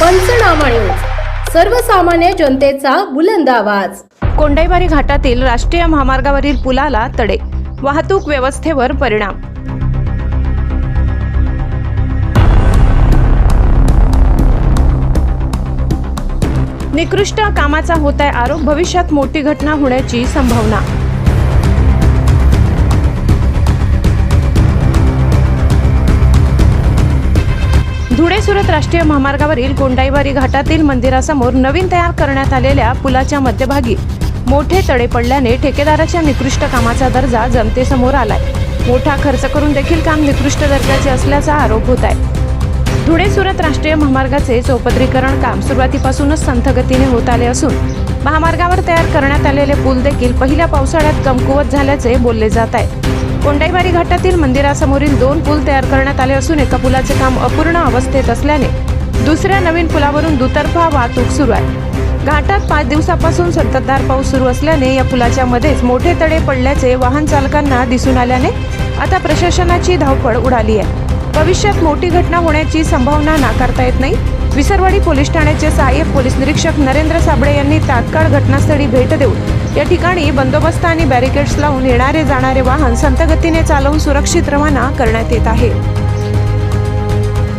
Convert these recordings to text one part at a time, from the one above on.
पंचनामा न्यूज. सर्वसामान्य जनतेचा बुलंद आवाज. कोंडाईबारी घाटातील राष्ट्रीय महामार्गावरील पुलाला तडे. वाहतूक व्यवस्थेवर परिणाम. निकृष्ट कामाचा होत आहे आरोप. भविष्यात मोठी घटना होण्याची संभावना. धुळे सुरत राष्ट्रीय महामार्गावरील गोंडाईबारी घाटातील मंदिरासमोर नवीन तयार करण्यात आलेल्या पुलाच्या मध्यभागी मोठे तडे पडल्याने ठेकेदाराच्या निकृष्ट कामाचा दर्जा जनतेसमोर आलाय. मोठा खर्च करून देखील काम निकृष्ट दर्जाचे असल्याचा आरोप होत आहे. धुळे सुरत राष्ट्रीय महामार्गाचे चौपदरीकरण काम सुरुवातीपासूनच संथगतीने होत आले असून महामार्गावर तयार करण्यात आलेले पूल देखील पहिल्या पावसाळ्यात कमकुवत झाल्याचे बोलले जात आहे. कोंडाईबारी घाटातील मंदिरासमोरील दोन पूल तयार करण्यात आले असून एका पुलाचे काम अपूर्ण अवस्थेत असल्याने दुसऱ्या नवीन पुलावरून दुतर्फा वाहतूक सुरू आहे. घाटात पाच दिवसापासून संततधार पाऊस सुरू असल्याने या पुलाच्या मध्येच मोठे तडे पडल्याचे वाहन चालकांना दिसून आल्याने आता प्रशासनाची धावपळ उडाली आहे. भविष्यात मोठी घटना होण्याची संभावना नाकारता येत नाही. विसरवाडी पोलीस ठाण्याचे सहाय्यक पोलीस निरीक्षक नरेंद्र साबळे यांनी तात्काळ घटनास्थळी भेट देऊन या ठिकाणी बंदोबस्त आणि बॅरिकेड्स लावून येणारे जाणारे वाहन संतगतीने चालवून सुरक्षित रवाना करण्यात येत आहे.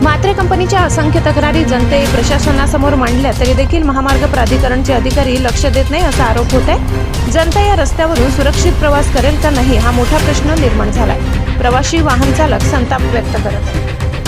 मात्रे कंपनीच्या असंख्य तक्रारी जनते प्रशासनासमोर मांडल्या तरी देखील महामार्ग प्राधिकरणचे अधिकारी लक्ष देत नाही असा आरोप होत आहे जनता या रस्त्यावरून सुरक्षित प्रवास करेल का नाही हा मोठा प्रश्न निर्माण झालाय. प्रवाशी वाहन चालक संताप व्यक्त करत